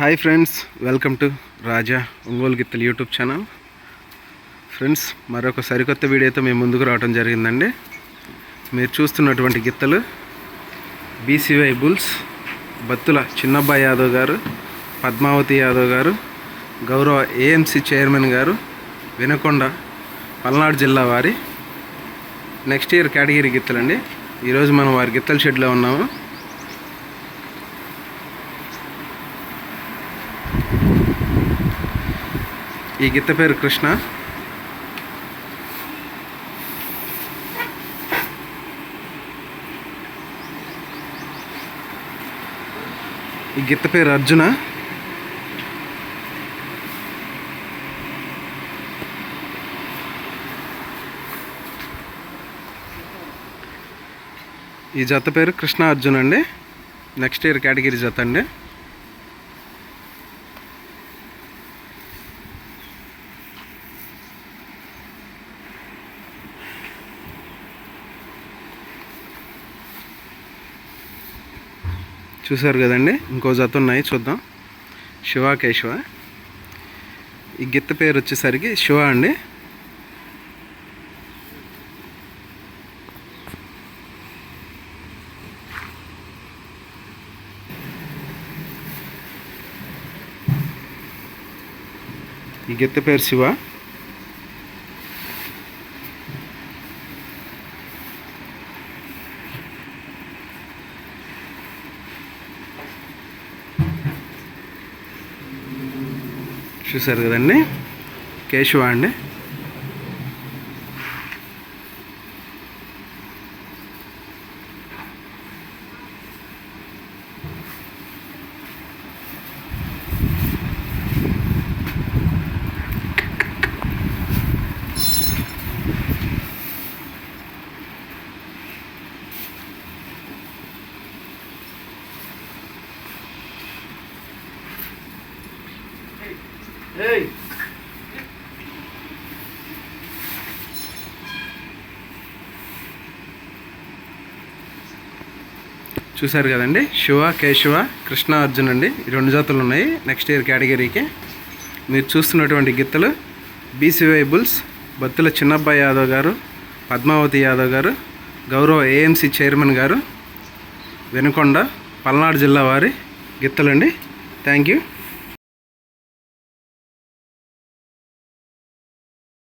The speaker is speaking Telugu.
Hi friends welcome to Raja Ongole గిత్తలు యూట్యూబ్ ఛానల్. ఫ్రెండ్స్ మరొక సరికొత్త వీడియోతో మేము ముందుకు రావడం జరిగిందండి. మీరు చూస్తున్నటువంటి గిత్తలు బీసీవై బుల్స్ బత్తుల చిన్నబ్బాయి యాదవ్ గారు పద్మావతి యాదవ్ గారు గౌరవ ఏఎంసీ చైర్మన్ గారు వినకొండ పల్నాడు జిల్లా వారి నెక్స్ట్ ఇయర్ కేటగిరీ గిత్తలండి. ఈరోజు మనం వారి గిత్తల షెడ్లో ఉన్నాము. ఈ గిత్త పేరు కృష్ణ. ఈ గిత్త పేరు అర్జున. ఈ జత పేరు కృష్ణ అర్జున్ అండి. నెక్స్ట్ ఇయర్ కేటగిరీ జత అండి. చూసారు కదండి? ఇంకో జత ఉన్నాయి చూద్దాం. శివ కేశవ. ఈ గిత్త పేరు వచ్చేసరికి శివ అండి. ఈ గిత్త పేరు శివ. చూసారు కదండి? కేశవ అండి. చూసారు కదండి? శివ కేశవ కృష్ణ అర్జున్ అండి. ఈ రెండు జాతులు ఉన్నాయి. నెక్స్ట్ ఇయర్ కేటగిరీకి మీరు చూస్తున్నటువంటి గిత్తలు బీసీవై బుల్స్ బత్తుల చిన్నబ్బాయి యాదవ్ గారు పద్మావతి యాదవ్ గారు గౌరవ ఏఎంసీ చైర్మన్ గారు వెనుకొండ పల్నాడు జిల్లా వారి గిత్తలండి. Thank you